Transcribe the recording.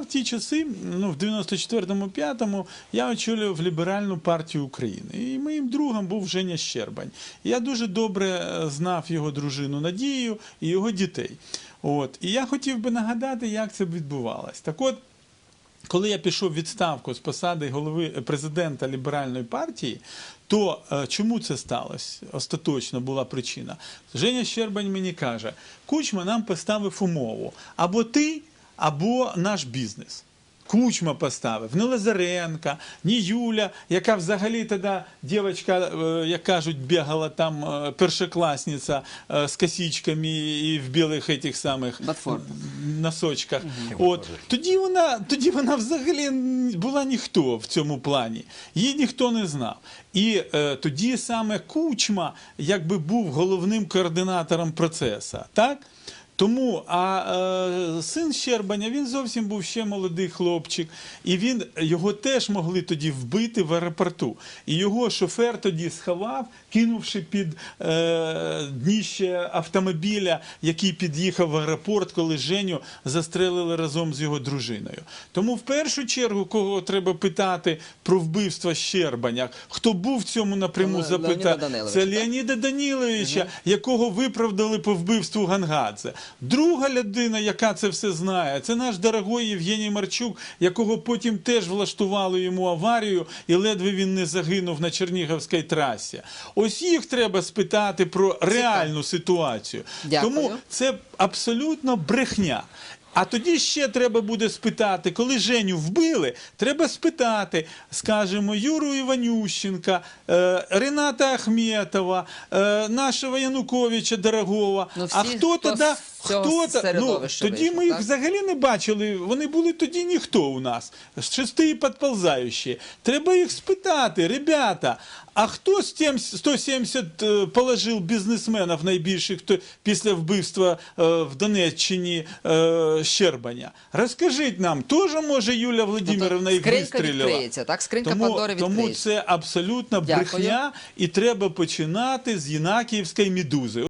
в ті часи, ну в 94-му 5-му, я очолював ліберальну партію України. І моїм другом був Женя Щербань. Я дуже добре е, знав його дружину Надію і його дітей. От. І я хотів би нагадати, як це відбувалось. Так от, коли я пішов в відставку з посади голови президента ліберальної партії, то е, чому це сталося? Остаточно була причина. Женя Щербань мені каже: Кучма нам поставив умову або ти, або наш бізнес. Кучма поставив, не Лазаренка, ні Юля, яка взагалі тоді дівчинка, е, як кажуть, бігала там е, першокласниця е, з косичками і в білих этих самих носочках. От тоді вона, тоді вона взагалі була ніхто в цьому плані. Її ніхто не знав. І е, тоді саме Кучма якби був головним координатором процесу. Так? Тому, а е, син Щербаня, він зовсім був ще молодий хлопчик, і він його теж могли тоді вбити в аеропорту. І його шофер тоді сховав, кинувши під е, дніще автомобіля, який під'їхав в аеропорт, коли Женю застрелили разом з його дружиною. Тому в першу чергу, кого треба питати про вбивство Щербаня, хто був в цьому напряму запитати, це? Леоніда Даніловича, якого виправдали по вбивству Гангадзе. Друга людина, яка це все знає, це наш дорогой Євгеній Марчук, якого потім теж влаштували йому аварію, і ледве він не загинув на Чернігівській трасі. Ось їх треба спитати про реальну ситуацію. Дякую. Тому це абсолютно брехня. А тоді ще треба буде спитати, коли Женю вбили, треба спитати, скажімо, Юру Іванющенка, е, Рената Ахметова, е, нашого Януковича Дорогого. Ну, всі, а хто хто тоді? З цього Хто та- ну, тоді вийшов, ми їх так? взагалі не бачили. Вони були тоді ніхто у нас. Шести підползаючі. Треба їх спитати, ребята. А хто з тим 170 е, положив бізнесменів найбільших хто після вбивства е, в Донеччині е, Щербаня? Розкажіть нам, теж може Юля Володимировна їх Ну, вистрілила? відкриється, так? Скринька Тому, Пандори тому це абсолютно Дякую. брехня, і треба починати з Єнакіївської медузи.